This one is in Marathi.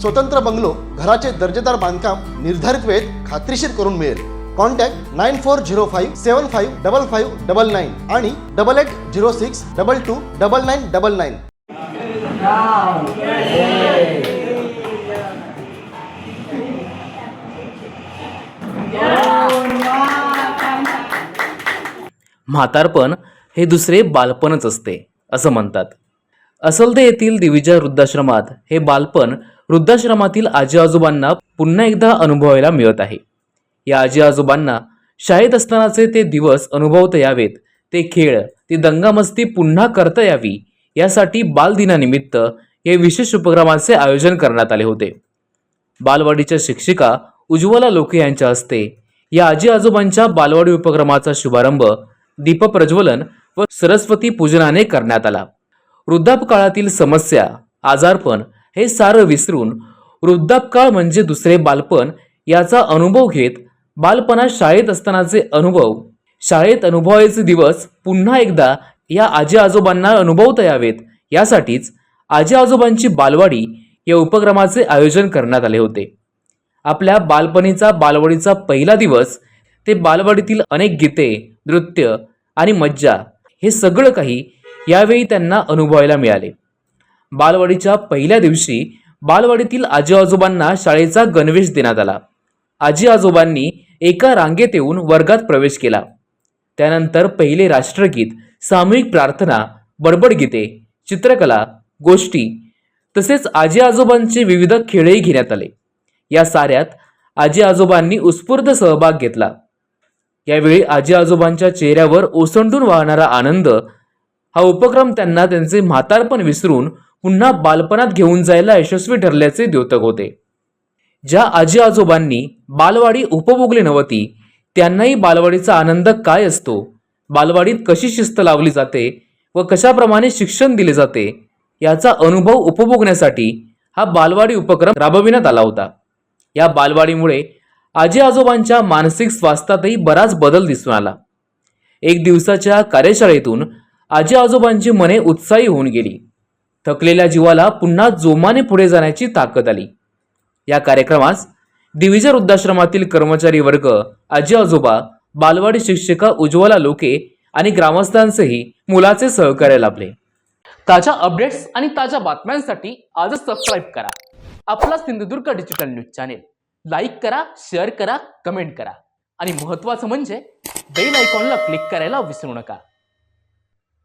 स्वतंत्र बंगलो घराचे दर्जेदार बांधकाम निर्धारित वेळेत खात्रीशीर करून मिळेल. Contact nine four zero five seven five double five double nine आणि double eight zero six double two double nine double nine. म्हातारपण हे दुसरे बालपणच असते असं म्हणतात. असलदे येथील देवीच्या वृद्धाश्रमात हे बालपण वृद्धाश्रमातील आजी आजोबांना पुन्हा एकदा अनुभवायला मिळत आहे. या आजी आजोबांना शाळेत असतानाचे ते दिवस अनुभवता यावेत. ते खेळ ती दंगामस्ती पुन्हा करता यावी यासाठी बालदिनानिमित्त हे विशेष उपक्रमाचे आयोजन करण्यात आले होते. बालवाडीच्या शिक्षिका उज्ज्वला लोके यांच्या हस्ते या आजी आजोबांच्या बालवाडी उपक्रमाचा शुभारंभ दीपप्रज्वलन व सरस्वती पूजनाने करण्यात आला. वृद्धापकाळातील समस्या आजारपण हे सारं विसरून वृद्धापकाळ म्हणजे दुसरे बालपण याचा अनुभव घेत बालपणात शाळेत असतानाचे अनुभव. शाळेत अनुभवायचे दिवस पुन्हा एकदा या आजी आजोबांना अनुभवता यावेत. यासाठीच आजी आजोबांची बालवाडी या उपक्रमाचे आयोजन करण्यात आले होते. आपल्या बालपणीचा बालवाडीचा पहिला दिवस ते बालवाडीतील अनेक गीते नृत्य आणि मज्जा हे सगळं काही यावेळी त्यांना अनुभवायला मिळाले. बालवाडीच्या पहिल्या दिवशी बालवाडीतील आजी आजोबांना शाळेचा गणवेश देण्यात आला. आजी आजोबांनी एका रांगेत येऊन वर्गात प्रवेश केला. त्यानंतर पहिले राष्ट्रगीत सामूहिक प्रार्थना बडबड गीते चित्रकला गोष्टी तसेच आजी आजोबांचे विविध खेळही घेण्यात आले. या साऱ्यात आजी आजोबांनी उत्स्फूर्त सहभाग घेतला. यावेळी आजी आजोबांच्या चेहऱ्यावर ओसंडून वाहणारा आनंद हा उपक्रम त्यांना त्यांचे म्हातारपण विसरून पुन्हा बालपणात घेऊन जायला यशस्वी ठरल्याचे द्योतक होते. ज्या आजी आजोबांनी बालवाडी उपभोगली नव्हती त्यांनाही बालवाडीचा आनंद काय असतो? बालवाडीत कशी शिस्त लावली जाते व कशाप्रमाणे शिक्षण दिले जाते याचा अनुभव उपभोगण्यासाठी हा बालवाडी उपक्रम राबविण्यात आला होता. या बालवाडीमुळे आजी आजोबांच्या मानसिक स्वास्थ्यातही बराच बदल दिसून आला. एक दिवसाच्या कार्यशाळेतून आजी आजोबांची मने उत्साही होऊन गेली. थकलेल्या जीवाला पुन्हा जोमाने पुढे जाण्याची ताकद आली. या कार्यक्रमास दिविजर वृद्धाश्रमातील कर्मचारी वर्ग आजी आजोबा बालवाडी शिक्षिका उज्ज्वला लोके आणि ग्रामस्थांसही मुलाचे सहकार्य लाभले. ताज्या अपडेट्स आणि ताज्या बातम्यांसाठी आजच सबस्क्राईब करा. आपला Sindhudurg digital news channel like करा शेअर करा कमेंट करा. आणि महत्त्वाचं म्हणजे बेल आयकॉनला क्लिक करायला विसरू नका.